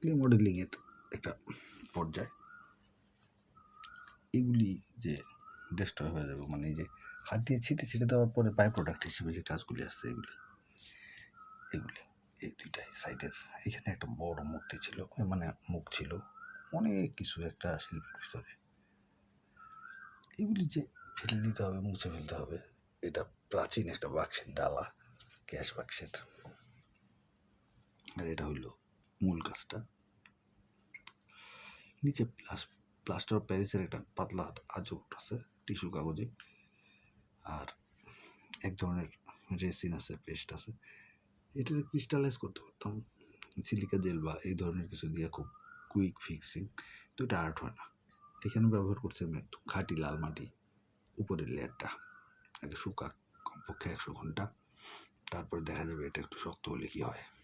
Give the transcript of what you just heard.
Clay মডেলিংয়ের একটা পর্যায়। এগুলি যে ডেস্ট্রয় হয়ে যাবে মানে যে হাত দিয়ে ছিটে ছিটে দেওয়ার পরে বাই প্রোডাক্ট হিসেবে যে কাজগুলি আসছে এগুলি এগুলি, এই দুইটাই সাইডের এখানে একটা বড় মূর্তি ছিল মানে মুখ ছিল, অনেক কিছু একটা শিল্পের ভিতরে। এগুলি যে ফেলে দিতে হবে, মুছে ফেলতে হবে, এটা প্রাচীন একটা বাক্সের ডালা ক্যাশ বাক্সের। আর এটা হইল মূল কাজটা নিচে প্লাস, প্লাস্টার অফ প্যারিসের একটা পাতলা আজব আছে, টিস্যু কাগজে। আর এক ধরনের রেসিন আছে, পেস্ট আছে। এটা ক্রিস্টালাইজ করতে পারতাম। সিলিকা জেল বা এই ধরনের কিছু দিয়ে খুব কুইক ফিক্সিং। তো এটা আর্ট হয় না। এখানে ব্যবহার করছে আমি খাঁটি লাল মাটি, উপরের লেয়ারটা। আগে শুকা কমপক্ষে একশো ঘণ্টা। তারপরে দেখা যাবে এটা একটু শক্ত হলে কী হয়।